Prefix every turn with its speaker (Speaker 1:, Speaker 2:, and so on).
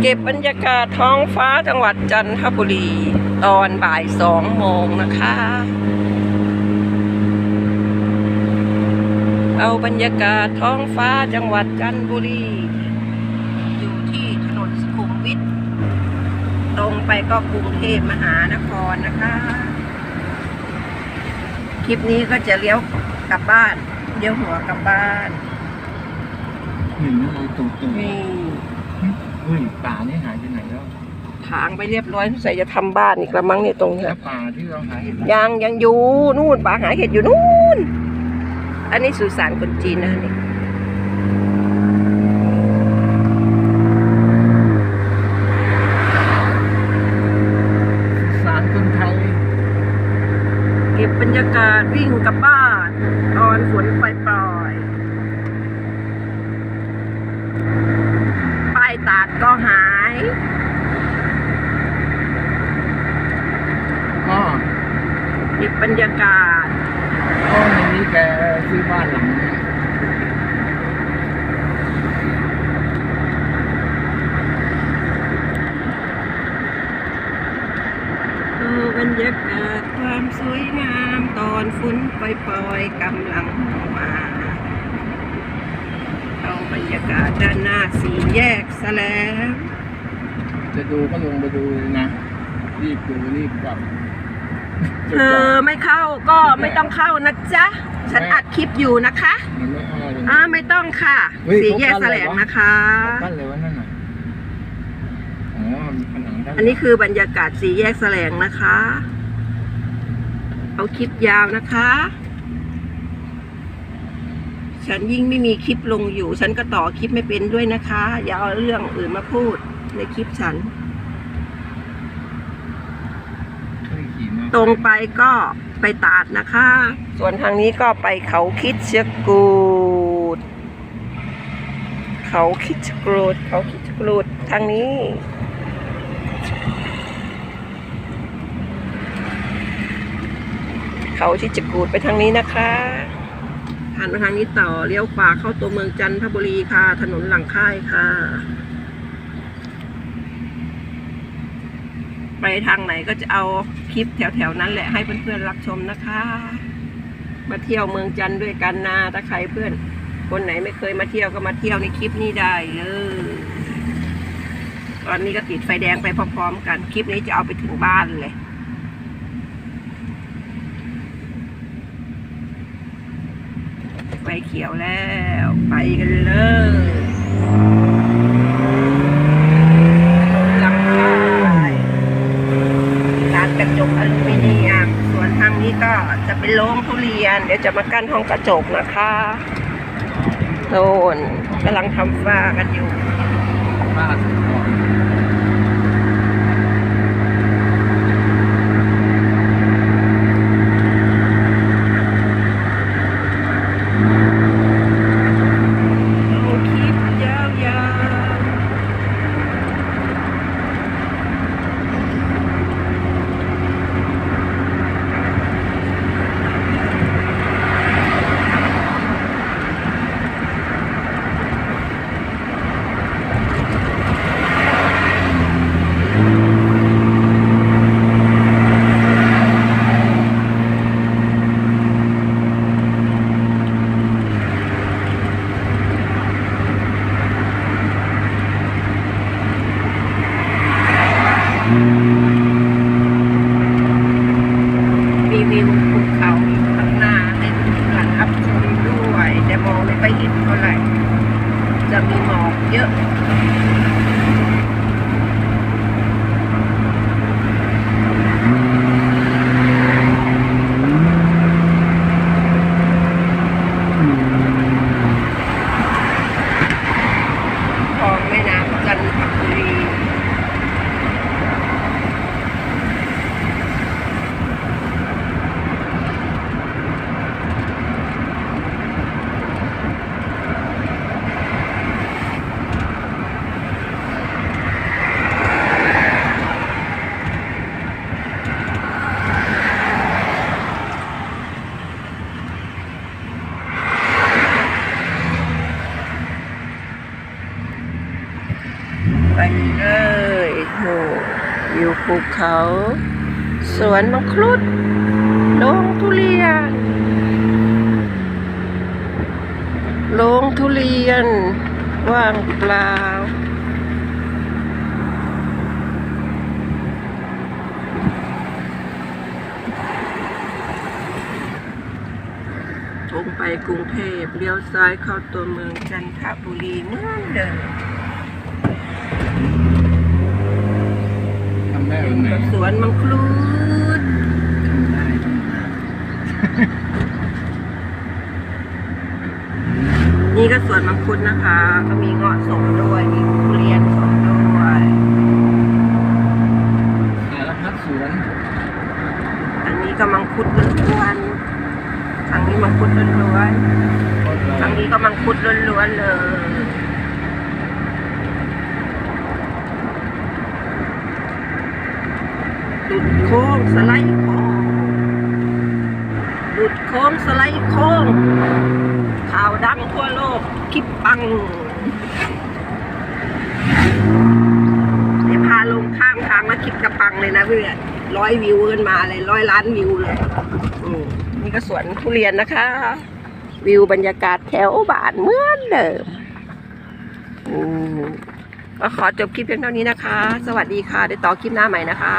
Speaker 1: เก็บบรรยากาศท้องฟ้าจังหวัดจันทบุรี ตอนบ่ายสองโมงนะคะ เอาบรรยากาศท้องฟ้าจังหวัดจันทบุรี อยู่ที่ถนนสุขุมวิทตรงไปก็กรุงเทพมหานครนะคะ คลิปนี้ก็จะเลี้ยวกลับบ้าน เลี้ยวหัวกลับบ้าน
Speaker 2: เห็น ฮ้ยป่านี่หายไปไหนแล้ว
Speaker 1: ถางไปเรียบร้อยสงสัยจะทำบ้านอีกละมั้งเนี่ยตรงเนี้
Speaker 2: แล้
Speaker 1: ยว
Speaker 2: ป่าที่เราหาเห็น
Speaker 1: ยังยังอยู่นู่นป่าหาเห็ดอยู่นู่น อันนี้สุสานคนจีนนะนี่
Speaker 2: สารคนไทย
Speaker 1: เก็บบรรยากาศวิ่งกลับบ้าน ตอนฝนปล่อยๆป้ายตาด ก็หาย
Speaker 2: ก็
Speaker 1: เก็บบรรยากาศ
Speaker 2: ก็ในนี้แกซื้อบ้านหลังนี้
Speaker 1: เออบรรยากาศความสวยงามตอนฝนปล่อยๆกำลังมาเอา บรรยากาศด้านหน้าสี่แยกซะแล้ว
Speaker 2: จะดูก็ลงไปดูเลยนะ รีบดูรีบกลับ
Speaker 1: เธอไม่เข้าก็ไม่ต้องเข้านะจ๊ะ ฉันอัดคลิปอยู่นะคะ
Speaker 2: มันไม่เข้าเลย
Speaker 1: อ่าไม่ต้องค่ะ
Speaker 2: เฮ้ย
Speaker 1: สี่แยก
Speaker 2: เขา
Speaker 1: แส
Speaker 2: กั้น
Speaker 1: ล
Speaker 2: อะไร
Speaker 1: ง
Speaker 2: วะ
Speaker 1: นะคะ
Speaker 2: บ้านเลยวะนั่นน่ะอ๋อมันผนังด้าน
Speaker 1: อันนี้คือบรรยากาศสี่แยกแสลงนะคะ เอาคลิปยาวนะคะ ฉันยิ่งไม่มีคลิปลงอยู่ ฉันก็ต่อคลิปไม่เป็นด้วยนะคะ อย่าเอาเรื่องอื่นมาพูดในคลิปฉัน ตรงไปก็ไปตาดนะคะ ส่วนทางนี้ก็ไปเขาคิดเชยกูด เขาคิดชะกูด เขาคิดชะกูดทางนี้เขาที่จะกูดไปทางนี้นะคะ หันมาทางนี้ต่อเลี้ยวขวาเข้าตัวเมืองจันทบุรีค่ะ ถนนหลังค่ายค่ะ ไปทางไหนก็จะเอาคลิปแถวๆนั้นแหละให้เพื่อนๆรับชมนะคะ มาเที่ยวเมืองจันท์ด้วยกันนะถ้าใครเพื่อน คนไหนไม่เคยมาเที่ยวก็มาเที่ยวในคลิปนี้ได้เลยตอนนี้ก็ติดไฟแดงไปพร้อมๆกัน คลิปนี้จะเอาไปถึงบ้านเลย ไฟ เขียวแล้ว ไปกันเลยหลังคายร้านกระจกอลูมิเนียม ส่วนทางนี้ก็จะเป็นโรงทุเรียน เดี๋ยวจะมากั้นห้องกระจกนะคะโน่นกำลังทำฝ้ากันอยู่
Speaker 2: บ้านก่อน
Speaker 1: เอา ไปเลยโหวิวภูเขา สวนมังคุดโรงทุเรียนโรงทุเรียน ว่างเปล่า ตรงไปกรุงเทพเลี้ยวซ้ายเข้าตัวเมืองจันทบุรีเมือเดิม
Speaker 2: ทำได้ตรงไหน
Speaker 1: สวนมังคุด
Speaker 2: ทำได้ตรงไหน
Speaker 1: นี่ก็สวนมังคุดนะคะ ก็มีเงาะสมด้วย มีทุเรียนสมด้วย
Speaker 2: สารพัดสวน
Speaker 1: อันนี้ก็มังคุดล้วนๆทางนี้มังคุดล้วนๆทางนี้ก็มังคุดล้วนๆเลยหลุดโค้งสไลด์โค้งหลุดโค้งสไลด์โค้งข่าวดังทั่วโลกคลิปปังเดี๋ยวพาลงข้างทางแล้วคลิปกระปังเลยนะเพื่อนร้อยวิวขึ้นมาเลยร้อยล้านวิวเลยนี่ก็สวนทุเรียนนะคะ วิวบรรยากาศแถวบ้านเหมือนเดิมอืมก็ขอจบคลิปเพียงเท่านี้นะคะ สวัสดีค่ะเดี๋ยวต่อคลิปหน้าใหม่นะคะ